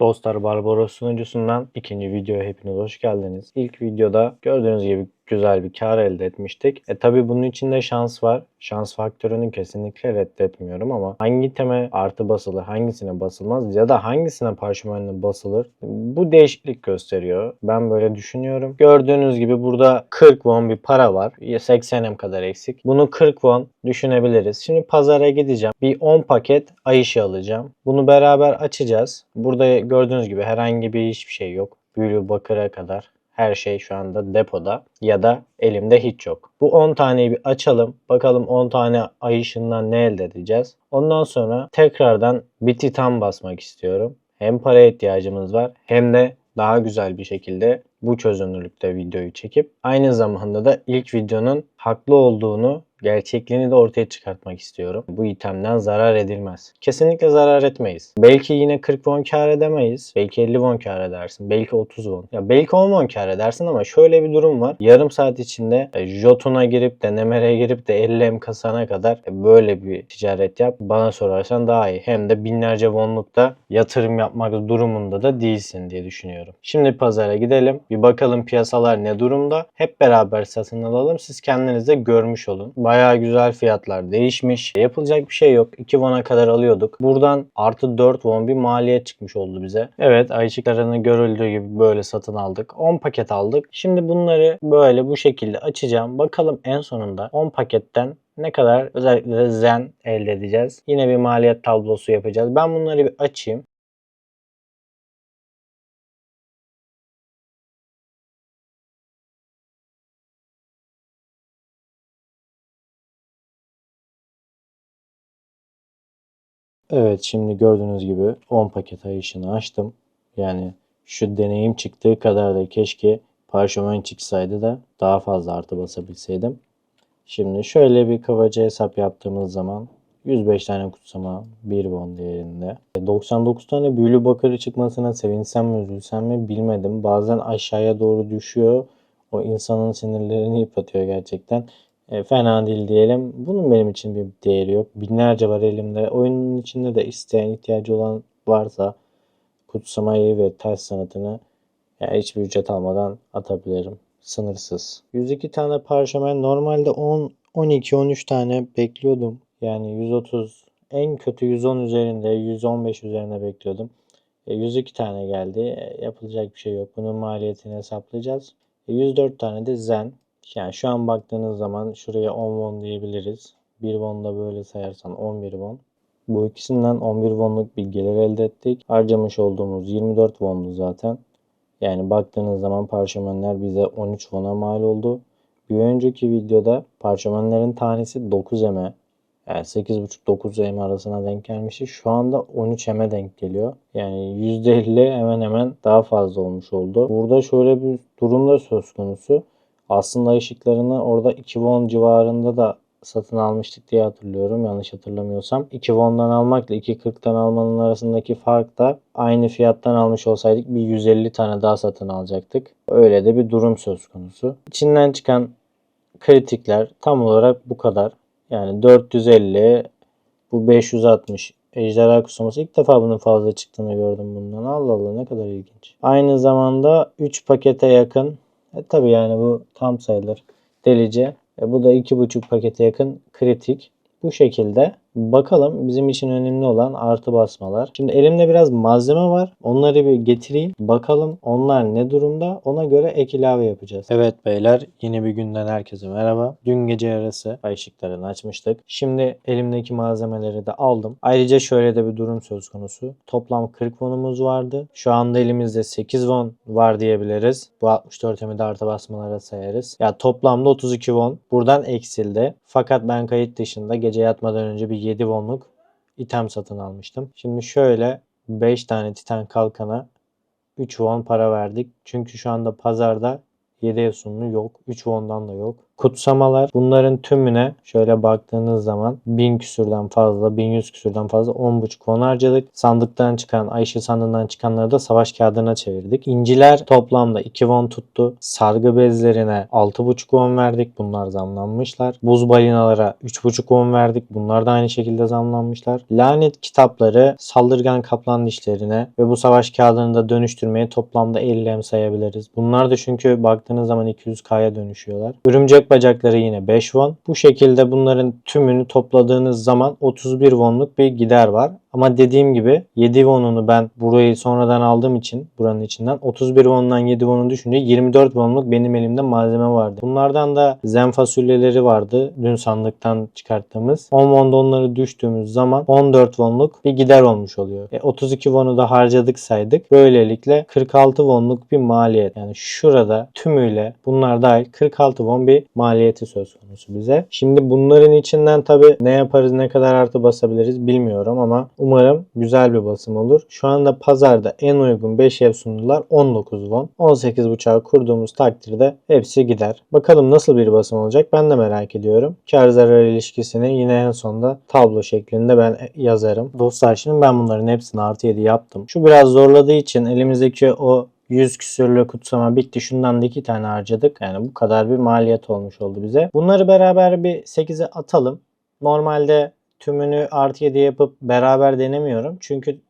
Dostlar Barbaros sunucusundan ikinci videoya hepiniz hoş geldiniz. İlk videoda gördüğünüz gibi güzel bir kar elde etmiştik. E tabi bunun içinde şans var. Şans faktörünü kesinlikle reddetmiyorum ama hangi teme artı basılır, hangisine basılmaz ya da hangisine parşömenle basılır bu değişiklik gösteriyor. Ben böyle düşünüyorum. Gördüğünüz gibi burada 40 won bir para var. 80'im kadar eksik. Bunu 40 won düşünebiliriz. Şimdi pazara gideceğim. Bir 10 paket ay ışığı alacağım. Bunu beraber açacağız. Burada gördüğünüz gibi herhangi bir hiçbir şey yok. Büyülü bakıra kadar her şey şu anda depoda ya da elimde hiç yok. Bu 10 taneyi bir açalım. Bakalım 10 tane ay ışığından ne elde edeceğiz. Ondan sonra tekrardan bir titan basmak istiyorum. Hem paraya ihtiyacımız var hem de daha güzel bir şekilde bu çözünürlükte videoyu çekip aynı zamanda da ilk videonun haklı olduğunu gerçekliğini de ortaya çıkartmak istiyorum. Bu itemden zarar edilmez. Kesinlikle zarar etmeyiz. Belki yine 40 won kar edemeyiz. Belki 50 won kar edersin. Belki 30 won. Ya belki 10 won kar edersin ama şöyle bir durum var. Yarım saat içinde e, Jotun'a girip de Nemer'e girip de 50 M kasana kadar e, böyle bir ticaret yap. Bana sorarsan daha iyi. Hem de binlerce wonlukta yatırım yapmak durumunda da değilsin diye düşünüyorum. Şimdi pazara gidelim. Bir bakalım piyasalar ne durumda. Hep beraber satın alalım. Siz kendiniz de görmüş olun. Bayağı güzel fiyatlar değişmiş. Yapılacak bir şey yok. 2 won'a kadar alıyorduk. Buradan artı 4 won bir maliyet çıkmış oldu bize. Evet ayçıklarını görüldüğü gibi böyle satın aldık. 10 paket aldık. Şimdi bunları böyle bu şekilde açacağım. Bakalım en sonunda 10 paketten ne kadar özellikle de zen elde edeceğiz. Yine bir maliyet tablosu yapacağız. Ben bunları bir açayım. Evet şimdi gördüğünüz gibi 10 paket ay ışığını açtım. Yani şu deneyim çıktığı kadar da keşke parşömen çıksaydı da daha fazla artı basabilseydim. Şimdi şöyle bir kabaca hesap yaptığımız zaman 105 tane kutsama 1 won değerinde. 99 tane büyülü bakırı çıkmasına sevinsem mi üzülsem mi bilmedim. Bazen aşağıya doğru düşüyor. O insanın sinirlerini yıpratıyor gerçekten. E, fena değil diyelim. Bunun benim için bir değeri yok. Binlerce var elimde. Oyunun içinde de isteyen, ihtiyacı olan varsa kutsamayı ve ters sanatını yani hiçbir ücret almadan atabilirim. Sınırsız. 102 tane parşömen normalde 10 12 13 tane bekliyordum. Yani 130 en kötü 110 üzerinde 115 üzerine bekliyordum. E, 102 tane geldi. E, yapılacak bir şey yok. Bunun maliyetini hesaplayacağız. E, 104 tane de zen. Yani şu an baktığınız zaman şuraya 10 won diyebiliriz. 1 won da böyle sayarsan 11 won. Bu ikisinden 11 wonluk bir gelir elde ettik. Harcamış olduğumuz 24 wondu zaten. Yani baktığınız zaman parşömenler bize 13 won'a mal oldu. Bir önceki videoda parşömenlerin tanesi 9 eme yani 8.5-9 em arasına denk gelmişti. Şu anda 13 eme denk geliyor. Yani %50 hemen hemen daha fazla olmuş oldu. Burada şöyle bir durumda söz konusu. Aslında ışıklarını orada 2 won civarında da satın almıştık diye hatırlıyorum yanlış hatırlamıyorsam. 2 won'dan almakla 2.40'tan almanın arasındaki fark da aynı fiyattan almış olsaydık bir 150 tane daha satın alacaktık. Öyle de bir durum söz konusu. İçinden çıkan kritikler tam olarak bu kadar. Yani 450 bu 560 ejderha kusuması ilk defa bunun fazla çıktığını gördüm bundan. Allah Allah ne kadar ilginç. Aynı zamanda 3 pakete yakın e, tabi yani bu tam sayılır delice. E, bu da 2,5 pakete yakın kritik. Bu şekilde bakalım bizim için önemli olan artı basmalar. Şimdi elimde biraz malzeme var. Onları bir getireyim. Bakalım onlar ne durumda. Ona göre ek ilave yapacağız. Evet beyler yeni bir günden herkese merhaba. Dün gece yarısı ay ışıklarını açmıştık. Şimdi elimdeki malzemeleri de aldım. Ayrıca şöyle de bir durum söz konusu. Toplam 40 wonumuz vardı. Şu anda elimizde 8 won var diyebiliriz. Bu 64 emi de artı basmalara sayarız. Ya toplamda 32 won. Buradan eksildi. Fakat ben kayıt dışında gece yatmadan önce bir 7 wonluk item satın almıştım. Şimdi şöyle 5 tane titan kalkana 3 won para verdik. Çünkü şu anda pazarda 7 sunlu yok. 3 won'dan da yok. Kutsamalar. Bunların tümüne şöyle baktığınız zaman 1000 küsürden fazla, 1100 küsürden fazla 10.5 won harcadık. Sandıktan çıkan, Ayşe sandığından çıkanları da savaş kağıdına çevirdik. İnciler toplamda 2 won tuttu. Sargı bezlerine 6.5 won verdik. Bunlar zamlanmışlar. Buz balinalara 3.5 won verdik. Bunlar da aynı şekilde zamlanmışlar. Lanet kitapları saldırgan kaplan dişlerine ve bu savaş kağıdını da dönüştürmeye toplamda 50 em sayabiliriz. Bunlar da çünkü baktığınız zaman 200k'ya dönüşüyorlar. Örümcek bacakları yine 5 won. Bu şekilde bunların tümünü topladığınız zaman 31 wonluk bir gider var. Ama dediğim gibi 7 wonunu ben burayı sonradan aldığım için buranın içinden 31 wondan 7 wonunu düşünce 24 wonluk benim elimde malzeme vardı. Bunlardan da zen fasulyeleri vardı. Dün sandıktan çıkarttığımız. 10 wonda onları düştüğümüz zaman 14 wonluk bir gider olmuş oluyor. E, 32 wonu da harcadık saydık. Böylelikle 46 wonluk bir maliyet. Yani şurada tümüyle bunlar dahil 46 won bir maliyeti söz konusu bize. Şimdi bunların içinden tabi ne yaparız ne kadar artı basabiliriz bilmiyorum ama umarım güzel bir basım olur. Şu anda pazarda en uygun 5 ev sundular 19 won. 18.5'a kurduğumuz takdirde hepsi gider. Bakalım nasıl bir basım olacak ben de merak ediyorum. Kar zarar ilişkisini yine en sonda tablo şeklinde ben yazarım. Dostlar şimdi ben bunların hepsini artı 7 yaptım. Şu biraz zorladığı için elimizdeki o 100 küsürlü kutsama bitti. Şundan da 2 tane harcadık. Yani bu kadar bir maliyet olmuş oldu bize. Bunları beraber bir 8'e atalım. Normalde tümünü artı 7 yapıp beraber denemiyorum. Çünkü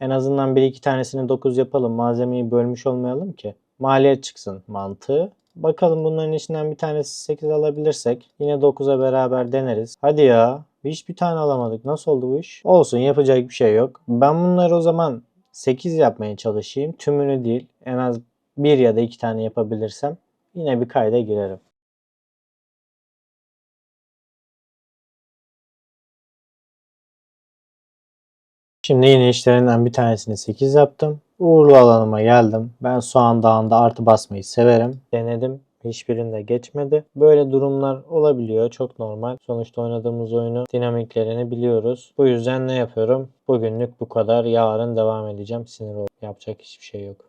en azından 1-2 tanesini 9 yapalım. Malzemeyi bölmüş olmayalım ki. Maliyet çıksın mantığı. Bakalım bunların içinden bir tanesi 8 alabilirsek yine 9'a beraber deneriz. Hadi ya. Hiçbir tane alamadık. Nasıl oldu bu iş? Olsun yapacak bir şey yok. Ben bunları o zaman 8 yapmaya çalışayım. Tümünü değil. En az bir ya da iki tane yapabilirsem yine bir kayda girerim. Şimdi yine işlerinden bir tanesini 8 yaptım. Uğurlu alanıma geldim. Ben Soğan Dağı'nda artı basmayı severim. Denedim. Hiçbirinde geçmedi. Böyle durumlar olabiliyor. Çok normal. Sonuçta oynadığımız oyunu dinamiklerini biliyoruz. Bu yüzden ne yapıyorum? Bugünlük bu kadar. Yarın devam edeceğim. Sinir ol. Yapacak hiçbir şey yok.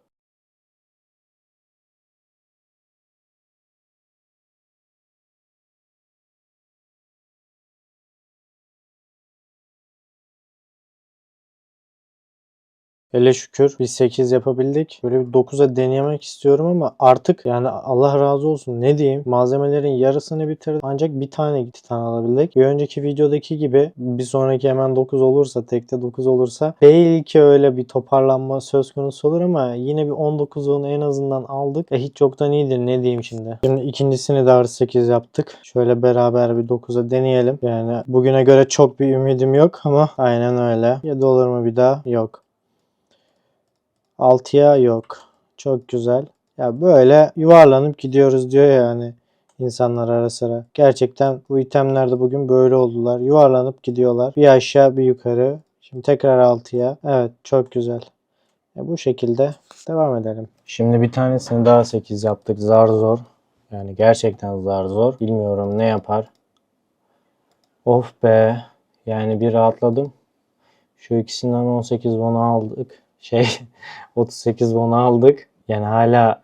Hele şükür biz 8 yapabildik. Böyle bir 9'a deneyemek istiyorum ama artık yani Allah razı olsun ne diyeyim malzemelerin yarısını bitirdim. Ancak bir tane titan alabildik. Bir önceki videodaki gibi bir sonraki hemen 9 olursa tekte 9 olursa belki öyle bir toparlanma söz konusu olur ama yine bir 19'unu en azından aldık. E hiç çoktan iyidir ne diyeyim şimdi. Şimdi ikincisini de artı 8 yaptık. Şöyle beraber bir 9'a deneyelim. Yani bugüne göre çok bir ümidim yok ama aynen öyle. 7 olur mu bir daha? Yok. 6'ya yok. Çok güzel. Ya böyle yuvarlanıp gidiyoruz diyor yani insanlar ara sıra. Gerçekten bu itemler de bugün böyle oldular. Yuvarlanıp gidiyorlar. Bir aşağı bir yukarı. Şimdi tekrar 6'ya. Evet çok güzel. Ya bu şekilde devam edelim. Şimdi bir tanesini daha 8 yaptık. Zar zor. Yani gerçekten zar zor. Bilmiyorum ne yapar. Of be. Yani bir rahatladım. Şu ikisinden 18 won aldık. Şey 38 won aldık. Yani hala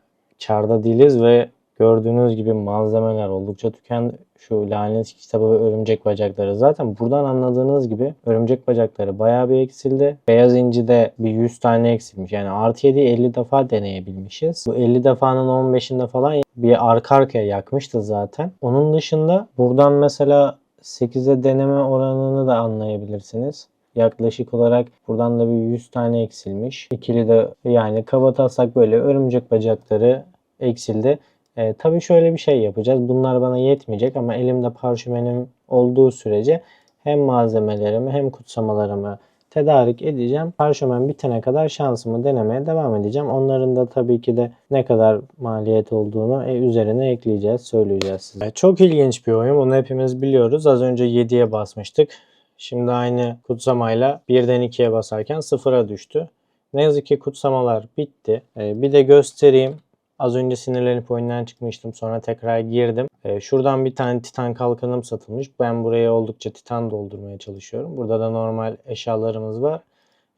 karda değiliz ve gördüğünüz gibi malzemeler oldukça tükendi. Şu lanet kitabı ve örümcek bacakları. Zaten buradan anladığınız gibi örümcek bacakları bayağı bir eksildi. Beyaz inci de bir 100 tane eksilmiş. Yani artı 7 50 defa deneyebilmişiz. Bu 50 defanın 15'inde falan bir arka arkaya yakmıştı zaten. Onun dışında buradan mesela 8'e deneme oranını da anlayabilirsiniz. Yaklaşık olarak buradan da bir 100 tane eksilmiş. İkili de yani kabatasak böyle örümcek bacakları eksildi. E, tabii şöyle bir şey yapacağız. Bunlar bana yetmeyecek ama elimde parşömenim olduğu sürece hem malzemelerimi hem kutsamalarımı tedarik edeceğim. Parşömen bitene kadar şansımı denemeye devam edeceğim. Onların da tabii ki de ne kadar maliyet olduğunu e, üzerine ekleyeceğiz, söyleyeceğiz size. Çok ilginç bir oyun. Bunu hepimiz biliyoruz. Az önce 7'ye basmıştık. Şimdi aynı kutsamayla 1'den 2'ye basarken 0'a düştü. Ne yazık ki kutsamalar bitti. Ee, bir de göstereyim. Az önce sinirlenip oyundan çıkmıştım. Sonra tekrar girdim. Ee, şuradan bir tane titan kalkanım satılmış. Ben buraya oldukça titan doldurmaya çalışıyorum. Burada da normal eşyalarımız var.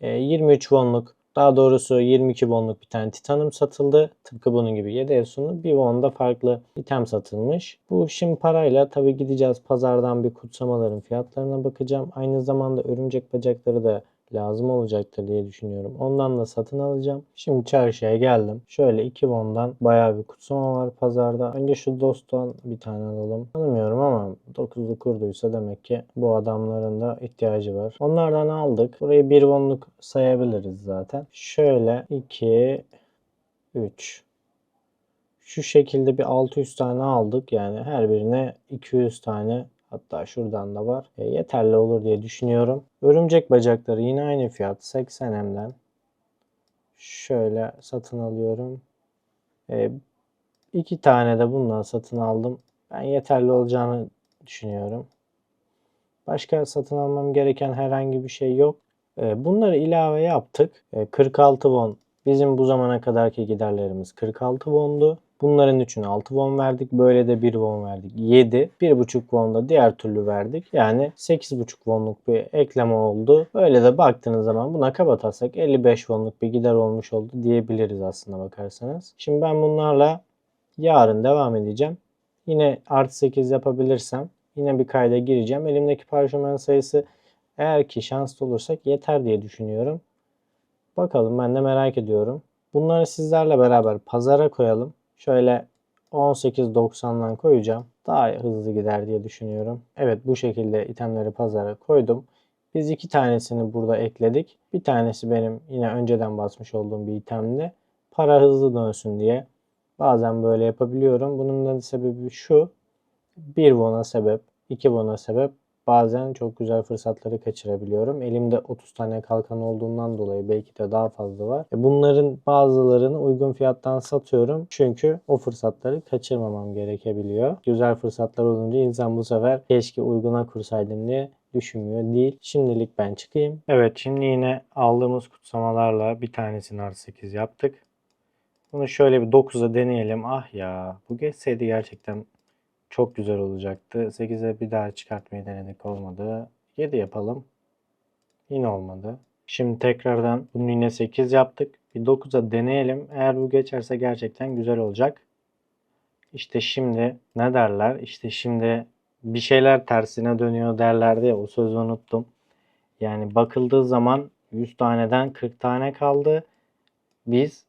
Ee, 23 wonluk Daha doğrusu 22 wonluk bir tane titanım satıldı. Tıpkı bunun gibi 7 efsunlu. Bir wonda farklı item satılmış. Bu şimdi parayla tabii gideceğiz pazardan bir kutsamaların fiyatlarına bakacağım. Aynı zamanda örümcek bacakları da lazım olacaktır diye düşünüyorum. Ondan da satın alacağım. Şimdi çarşıya geldim. Şöyle 2 wondan bayağı bir kutsama var pazarda. Önce şu dosttan bir tane alalım. Tanımıyorum ama 9'lu kurduysa demek ki bu adamların da ihtiyacı var. Onlardan aldık. Burayı 1 wonluk sayabiliriz zaten. Şöyle 2 3 şu şekilde bir 600 tane aldık. Yani her birine 200 tane hatta şuradan da var. E, yeterli olur diye düşünüyorum. Örümcek bacakları yine aynı fiyat 80 M'den. Şöyle satın alıyorum. E, iki tane de bundan satın aldım. Ben yeterli olacağını düşünüyorum. Başka satın almam gereken herhangi bir şey yok. E, bunları ilave yaptık. E, 46 won bizim bu zamana kadarki giderlerimiz 46 wondu. Bunların üçünü 6 won verdik. Böyle de 1 won verdik. 7. 1,5 won da diğer türlü verdik. Yani 8,5 wonluk bir ekleme oldu. Böyle de baktığınız zaman buna kabatarsak 55 wonluk bir gider olmuş oldu diyebiliriz aslında bakarsanız. Şimdi ben bunlarla yarın devam edeceğim. Yine artı 8 yapabilirsem yine bir kayda gireceğim. Elimdeki parşömen sayısı eğer ki şanslı olursak yeter diye düşünüyorum. Bakalım ben de merak ediyorum. Bunları sizlerle beraber pazara koyalım. Şöyle 18.90'dan koyacağım. Daha hızlı gider diye düşünüyorum. Evet bu şekilde itemleri pazara koydum. Biz iki tanesini burada ekledik. Bir tanesi benim yine önceden basmış olduğum bir itemdi. Para hızlı dönsün diye. Bazen böyle yapabiliyorum. Bunun da sebebi şu. 1 won'a sebep, 2 won'a sebep bazen çok güzel fırsatları kaçırabiliyorum. Elimde 30 tane kalkan olduğundan dolayı belki de daha fazla var. E, Bunların bazılarını uygun fiyattan satıyorum. Çünkü o fırsatları kaçırmamam gerekebiliyor. Güzel fırsatlar olunca insan bu sefer keşke uyguna kursaydım diye düşünmüyor değil. Şimdilik ben çıkayım. Evet şimdi yine aldığımız kutsamalarla bir tanesini artı 8 yaptık. Bunu şöyle bir 9'a deneyelim. Ah ya bu geçseydi gerçekten çok güzel olacaktı. 8'e bir daha çıkartmayı denedik olmadı. 7 yapalım. Yine olmadı. Şimdi tekrardan bunu yine 8 yaptık. Bir 9'a deneyelim. Eğer bu geçerse gerçekten güzel olacak. İşte şimdi ne derler? İşte şimdi bir şeyler tersine dönüyor derlerdi ya o sözü unuttum. Yani bakıldığı zaman 100 taneden 40 tane kaldı. Biz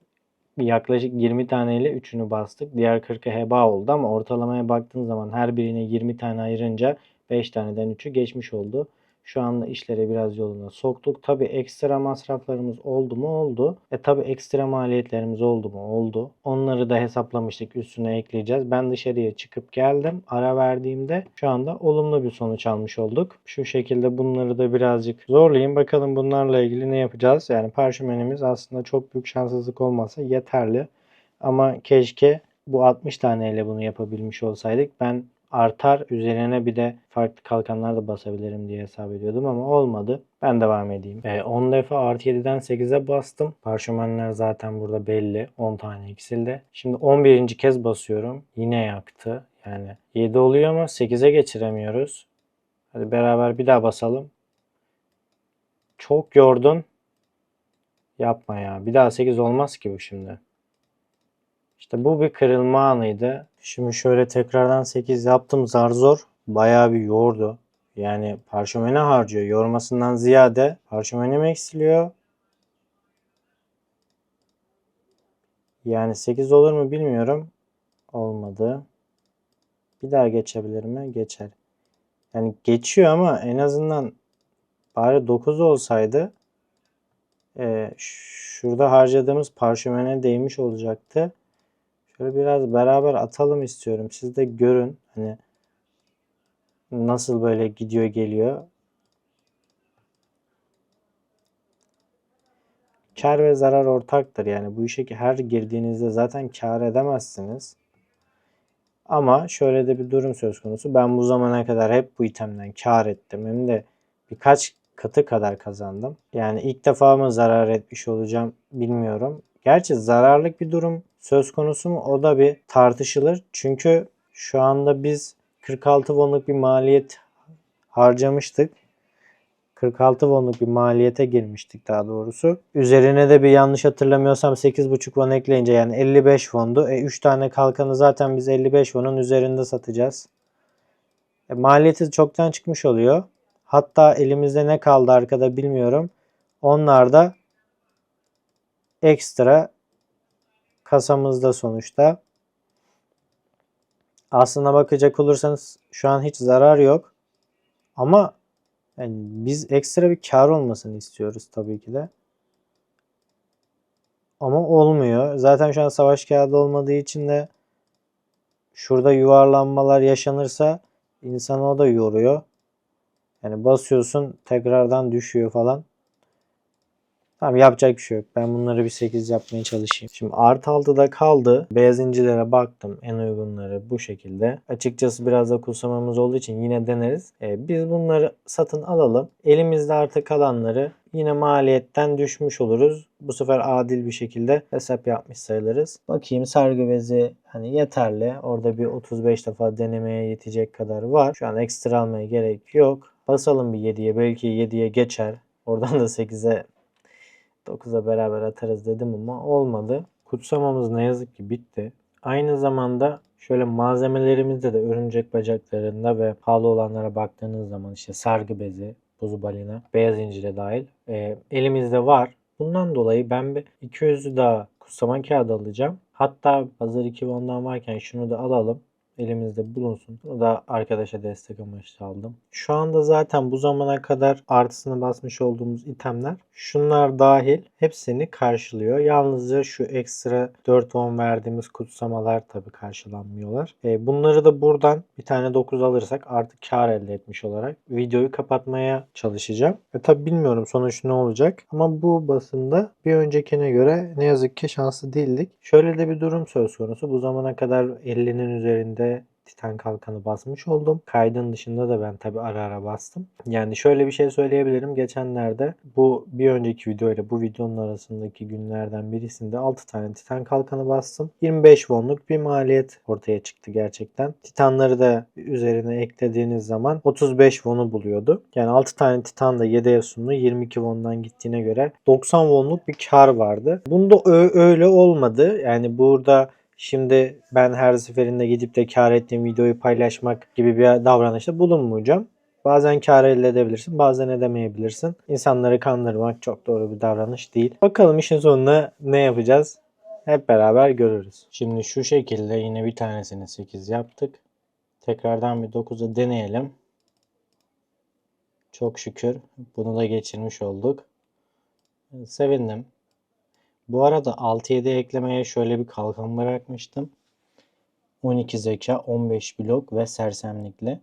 yaklaşık 20 taneyle 3'ünü bastık. Diğer 40'ı heba oldu ama ortalamaya baktığın zaman her birine 20 tane ayırınca 5 taneden 3'ü geçmiş oldu. Şu anda işleri biraz yoluna soktuk. Tabi ekstra masraflarımız oldu mu oldu. E tabi ekstra maliyetlerimiz oldu mu oldu. Onları da hesaplamıştık üstüne ekleyeceğiz. Ben dışarıya çıkıp geldim. Ara verdiğimde şu anda olumlu bir sonuç almış olduk. Şu şekilde bunları da birazcık zorlayayım. Bakalım bunlarla ilgili ne yapacağız. Yani parşömenimiz aslında çok büyük şanssızlık olmasa yeterli. Ama keşke bu 60 taneyle bunu yapabilmiş olsaydık. Ben artar üzerine bir de farklı kalkanlar da basabilirim diye hesap ediyordum ama olmadı. Ben devam edeyim. E, 10 defa artı 7'den 8'e bastım. Parşömenler zaten burada belli. 10 tane eksildi. Şimdi 11. kez basıyorum. Yine yaktı. Yani 7 oluyor ama 8'e geçiremiyoruz. Hadi beraber bir daha basalım. Çok yordun. Yapma ya. Bir daha 8 olmaz ki bu şimdi. İşte bu bir kırılma anıydı. Şimdi şöyle tekrardan 8 yaptım zar zor. Bayağı bir yordu. Yani parşömene harcıyor. Yormasından ziyade parşömenim eksiliyor. Yani 8 olur mu bilmiyorum. Olmadı. Bir daha geçebilir mi? Geçer. Yani geçiyor ama en azından bari 9 olsaydı e, şurada harcadığımız parşömene değmiş olacaktı. Şöyle biraz beraber atalım istiyorum. Siz de görün. Hani nasıl böyle gidiyor geliyor. Kar ve zarar ortaktır. Yani bu işe her girdiğinizde zaten kar edemezsiniz. Ama şöyle de bir durum söz konusu. Ben bu zamana kadar hep bu itemden kar ettim. Hem de birkaç katı kadar kazandım. Yani ilk defa mı zarar etmiş olacağım bilmiyorum. Gerçi zararlık bir durum söz konusu mu o da bir tartışılır. Çünkü şu anda biz 46 wonluk bir maliyet harcamıştık. 46 wonluk bir maliyete girmiştik daha doğrusu. Üzerine de bir yanlış hatırlamıyorsam 8,5 won ekleyince yani 55 wondu. E 3 tane kalkanı zaten biz 55 wonun üzerinde satacağız. E, maliyeti çoktan çıkmış oluyor. Hatta elimizde ne kaldı arkada bilmiyorum. Onlar da ekstra kasamızda sonuçta. Aslına bakacak olursanız şu an hiç zarar yok. Ama yani biz ekstra bir kar olmasını istiyoruz tabii ki de. Ama olmuyor. Zaten şu an savaş kağıdı olmadığı için de şurada yuvarlanmalar yaşanırsa insanı o da yoruyor. Yani basıyorsun tekrardan düşüyor falan. Tamam yapacak bir şey yok. Ben bunları bir 8 yapmaya çalışayım. Şimdi artı 6'da kaldı. Beyaz incilere baktım. En uygunları bu şekilde. Açıkçası biraz da kutsamamız olduğu için yine deneriz. Ee, biz bunları satın alalım. Elimizde artık kalanları yine maliyetten düşmüş oluruz. Bu sefer adil bir şekilde hesap yapmış sayılırız. Bakayım sargı bezi hani yeterli. Orada bir 35 defa denemeye yetecek kadar var. Şu an ekstra almaya gerek yok. Basalım bir 7'ye. Belki 7'ye geçer. Oradan da 8'e 9'a beraber atarız dedim ama olmadı. Kutsamamız ne yazık ki bitti. Aynı zamanda şöyle malzemelerimizde de örümcek bacaklarında ve pahalı olanlara baktığınız zaman işte sargı bezi, buzu balina, beyaz incire dahil e, elimizde var. Bundan dolayı ben bir 200'ü daha kutsama kağıdı alacağım. Hatta hazır 2 ondan varken şunu da alalım elimizde bulunsun. Bunu da arkadaşa destek amaçlı aldım. Şu anda zaten bu zamana kadar artısını basmış olduğumuz itemler şunlar dahil hepsini karşılıyor. Yalnızca şu ekstra 4 won verdiğimiz kutsamalar tabii karşılanmıyorlar. E, bunları da buradan bir tane 9 alırsak artık kar elde etmiş olarak videoyu kapatmaya çalışacağım. E, tabii bilmiyorum sonuç ne olacak ama bu basında bir öncekine göre ne yazık ki şanslı değildik. Şöyle de bir durum söz konusu. Bu zamana kadar 50'nin üzerinde Titan kalkanı basmış oldum. Kaydın dışında da ben tabi ara ara bastım. Yani şöyle bir şey söyleyebilirim. Geçenlerde bu bir önceki video ile bu videonun arasındaki günlerden birisinde 6 tane Titan kalkanı bastım. 25 wonluk bir maliyet ortaya çıktı gerçekten. Titanları da üzerine eklediğiniz zaman 35 won'u buluyordu. Yani 6 tane Titan da 7 Esunlu 22 won'dan gittiğine göre 90 wonluk bir kar vardı. Bunda öyle olmadı. Yani burada Şimdi ben her seferinde gidip de kar ettiğim videoyu paylaşmak gibi bir davranışta bulunmayacağım. Bazen kar elde edebilirsin, bazen edemeyebilirsin. İnsanları kandırmak çok doğru bir davranış değil. Bakalım işin sonunda ne yapacağız? Hep beraber görürüz. Şimdi şu şekilde yine bir tanesini 8 yaptık. Tekrardan bir 9'u deneyelim. Çok şükür bunu da geçirmiş olduk. Sevindim. Bu arada 6-7 eklemeye şöyle bir kalkan bırakmıştım. 12 zeka, 15 blok ve sersemlikle.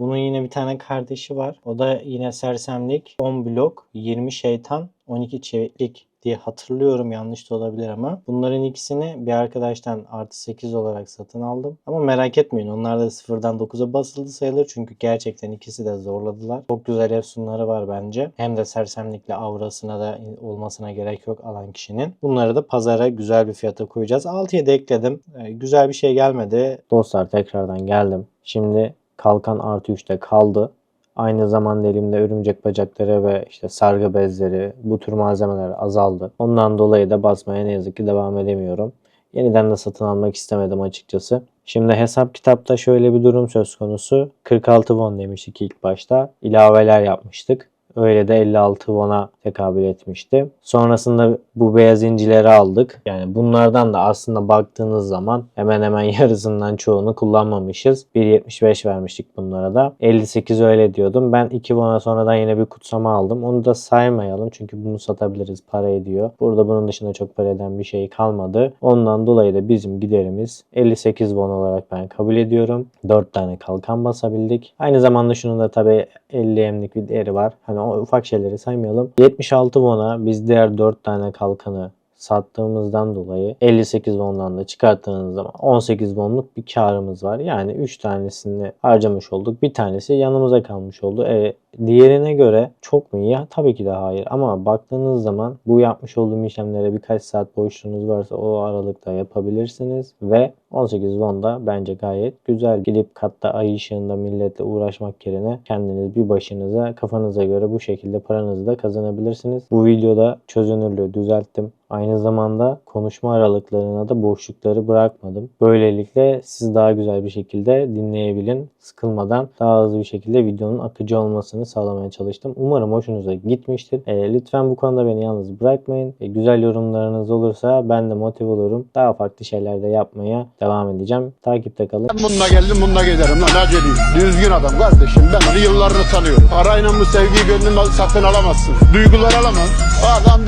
Bunun yine bir tane kardeşi var. O da yine sersemlik, 10 blok, 20 şeytan, 12 çeviklik diye hatırlıyorum yanlış da olabilir ama bunların ikisini bir arkadaştan artı 8 olarak satın aldım. Ama merak etmeyin onlar da sıfırdan 9'a basıldı sayılır çünkü gerçekten ikisi de zorladılar. Çok güzel efsunları var bence. Hem de sersemlikle aurasına da olmasına gerek yok alan kişinin. Bunları da pazara güzel bir fiyata koyacağız. 6'ya da ekledim. Ee, güzel bir şey gelmedi. Dostlar tekrardan geldim. Şimdi kalkan artı 3'te kaldı. Aynı zamanda elimde örümcek bacakları ve işte sargı bezleri bu tür malzemeler azaldı. Ondan dolayı da basmaya ne yazık ki devam edemiyorum. Yeniden de satın almak istemedim açıkçası. Şimdi hesap kitapta şöyle bir durum söz konusu. 46 won demiştik ilk başta. İlaveler yapmıştık. Öyle de 56 won'a tekabül etmişti. Sonrasında bu beyaz incileri aldık. Yani bunlardan da aslında baktığınız zaman hemen hemen yarısından çoğunu kullanmamışız. 1.75 vermiştik bunlara da. 58 öyle diyordum. Ben 2 won'a sonradan yine bir kutsama aldım. Onu da saymayalım çünkü bunu satabiliriz. Para ediyor. Burada bunun dışında çok para eden bir şey kalmadı. Ondan dolayı da bizim giderimiz 58 won olarak ben kabul ediyorum. 4 tane kalkan basabildik. Aynı zamanda şunun da tabii 50 emlik bir değeri var. Hani o ufak şeyleri saymayalım. 76 won'a biz diğer 4 tane kalkanı sattığımızdan dolayı 58 won'dan da çıkarttığınız zaman 18 won'luk bir karımız var. Yani 3 tanesini harcamış olduk. Bir tanesi yanımıza kalmış oldu. E, diğerine göre çok mu iyi? Tabii ki de hayır. Ama baktığınız zaman bu yapmış olduğum işlemlere birkaç saat boşluğunuz varsa o aralıkta yapabilirsiniz. Ve 18 won da bence gayet güzel. Gidip katta ay ışığında milletle uğraşmak yerine kendiniz bir başınıza kafanıza göre bu şekilde paranızı da kazanabilirsiniz. Bu videoda çözünürlüğü düzelttim. Aynı zamanda konuşma aralıklarına da boşlukları bırakmadım. Böylelikle siz daha güzel bir şekilde dinleyebilin. Sıkılmadan daha hızlı bir şekilde videonun akıcı olmasını sağlamaya çalıştım. Umarım hoşunuza gitmiştir. E, lütfen bu konuda beni yalnız bırakmayın. E, güzel yorumlarınız olursa ben de motive olurum. Daha farklı şeyler de yapmaya devam edeceğim. Takipte kalın. Bununla geldim bununla giderim lan aceleyim. Düzgün adam kardeşim ben onu yıllarını tanıyorum. Parayla bu sevgiyi gönlümden satın alamazsın. Duygular alamam. Adam